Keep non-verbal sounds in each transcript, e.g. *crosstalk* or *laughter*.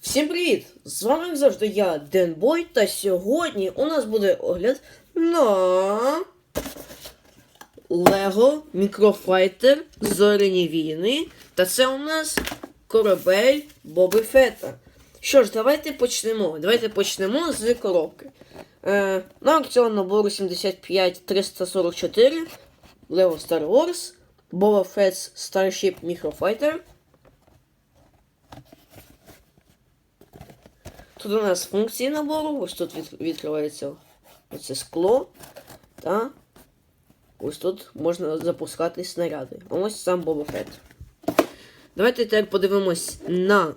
Всім привіт! З вами завжди я, Денбой, та сьогодні у нас буде огляд на Лего Мікрофайтер Зоряні війни. Та це у нас корабель Боби Фета. Що ж, давайте почнемо. Давайте почнемо з коробки. Е, на аукціон набору 75344 Lego Star Wars Boba Fett's Starship Microfighter. Тут у нас функції набору, ось тут від, відкривається оце скло. Та ось тут можна запускати снаряди. Ось сам Боба Фетт. Давайте тепер подивимось на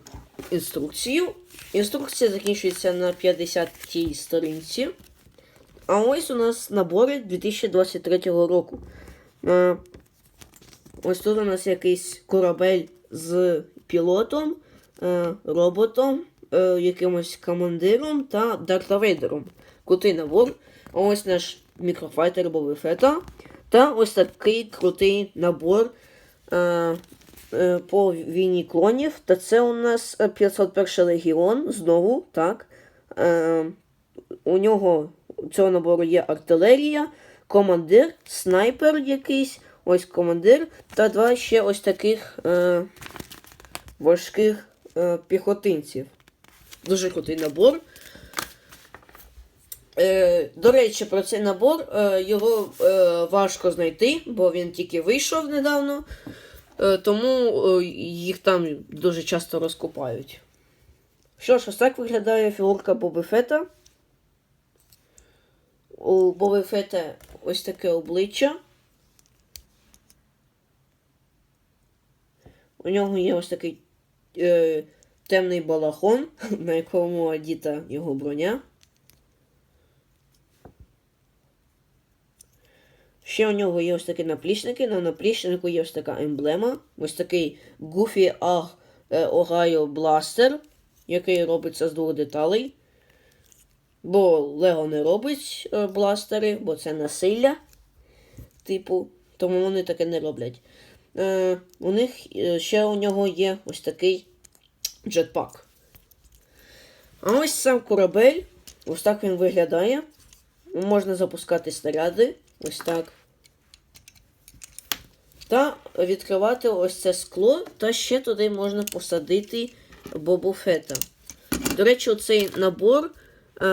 інструкцію. Інструкція закінчується на 50-й сторінці. А ось у нас набори 2023 року. Е, Ось тут у нас якийсь корабель з пілотом, е, роботом, е, якимось командиром та Дарта Вейдером. Крутий набор. Ось наш мікрофайтер Боби Фета. Та ось такий крутий набор е, е, по війні клонів. Та це у нас е, 501 легіон. Знову, так. Е, у нього цього набору є артилерія, командир, снайпер якийсь, ось командир, та два ще ось таких е, важких е, піхотинців. Дуже крутий набор. Е, до речі, про цей набор е, його е, важко знайти, бо він тільки вийшов недавно, е, тому е, їх там дуже часто розкупають. Що ж, ось так виглядає фігурка Боби Фета. У Боби Фета ось таке обличчя. У нього є ось такий е, темний балахон, *laughs* на якому одіта його броня. Ще у нього є ось такі наплічники. На наплічнику є ось така емблема. Ось такий Goofy Ag Ohio Blaster, який робиться з двох деталей. Бо Лего не робить е, бластери, бо це насилля. Типу, тому вони таке не роблять. Е, у них е, ще у нього є ось такий джетпак. А ось сам корабель. Ось так він виглядає. Можна запускати снаряди. Ось так. Та відкривати ось це скло, та ще туди можна посадити Бобу Фета. До речі, цей набор е,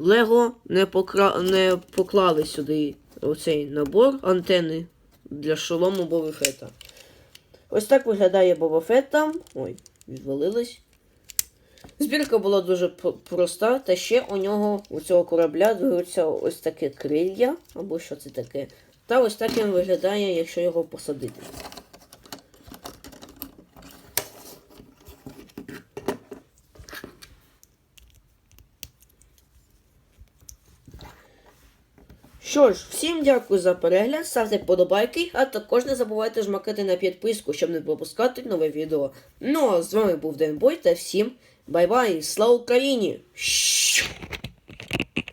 Лего не, покра... не поклали сюди оцей набор антени для шолому Боби Фета. Ось так виглядає Боба Фета. Ой, відвалилась. Збірка була дуже проста, та ще у нього у цього корабля дивиться ось таке крилля, або що це таке. Та ось так він виглядає, якщо його посадити. Що ж, всім дякую за перегляд, ставте вподобайки, а також не забувайте жмакати на підписку, щоб не пропускати нове відео. Ну а з вами був Денбой та всім бай-бай, слава Україні!